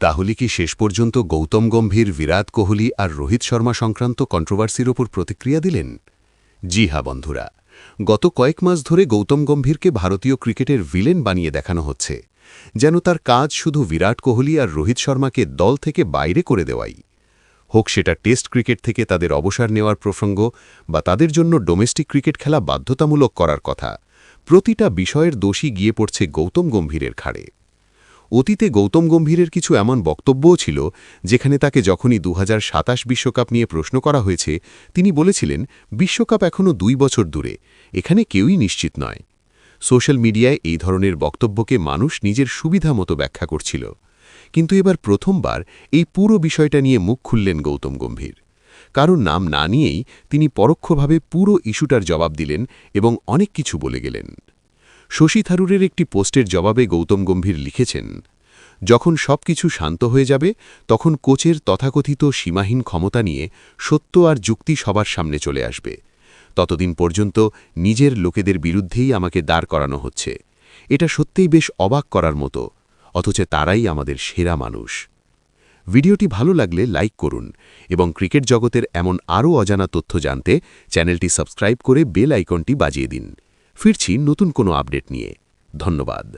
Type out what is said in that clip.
তাহলে কি শেষ পর্যন্ত গৌতম গম্ভীর, বিরাট কোহলি আর রোহিত শর্মা সংক্রান্ত কন্ট্রোভার্সির ওপর প্রতিক্রিয়া দিলেন? জি হ্যাঁ বন্ধুরা, গত কয়েক মাস ধরে গৌতম গম্ভীরকে ভারতীয় ক্রিকেটের ভিলেন বানিয়ে দেখানো হচ্ছে, যেন তার কাজ শুধু বিরাট কোহলি আর রোহিত শর্মাকে দল থেকে বাইরে করে দেওয়াই। হোক সেটা টেস্ট ক্রিকেট থেকে তাদের অবসর নেওয়ার প্রসঙ্গ বা তাদের জন্য ডোমেস্টিক ক্রিকেট খেলা বাধ্যতামূলক করার কথা, প্রতিটা বিষয়ের দোষী গিয়ে পড়ছে গৌতম গম্ভীরের ঘাড়ে। অতীতে গৌতম গম্ভীরের কিছু এমন বক্তব্যও ছিল, যেখানে তাকে যখনই দু বিশ্বকাপ নিয়ে প্রশ্ন করা হয়েছে, তিনি বলেছিলেন, বিশ্বকাপ এখনও দুই বছর দূরে, এখানে কেউই নিশ্চিত নয়। সোশ্যাল মিডিয়ায় এই ধরনের বক্তব্যকে মানুষ নিজের সুবিধা মতো ব্যাখ্যা করছিল। কিন্তু এবার প্রথমবার এই পুরো বিষয়টা নিয়ে মুখ খুললেন গৌতম গম্ভীর। কারণ নাম না নিয়েই তিনি পরোক্ষভাবে পুরো ইস্যুটার জবাব দিলেন এবং অনেক কিছু বলে গেলেন। শশী থারুরের একটি পোস্টের জবাবে গৌতম গম্ভীর লিখেছেন, যখন সব কিছু শান্ত হয়ে যাবে, তখন কোচের তথাকথিত সীমাহীন ক্ষমতা নিয়ে সত্য আর যুক্তি সবার সামনে চলে আসবে। ততদিন পর্যন্ত নিজের লোকেদের বিরুদ্ধেই আমাকে দাঁড় করানো হচ্ছে। এটা সত্যিই বেশ অবাক করার মতো, অথচ তারাই আমাদের সেরা মানুষ। ভিডিওটি ভালো লাগলে লাইক করুন এবং ক্রিকেট জগতের এমন আরও অজানা তথ্য জানতে চ্যানেলটি সাবস্ক্রাইব করে বেল আইকনটি বাজিয়ে দিন। ফিরছি নতুন কোনো আপডেট নিয়ে। ধন্যবাদ।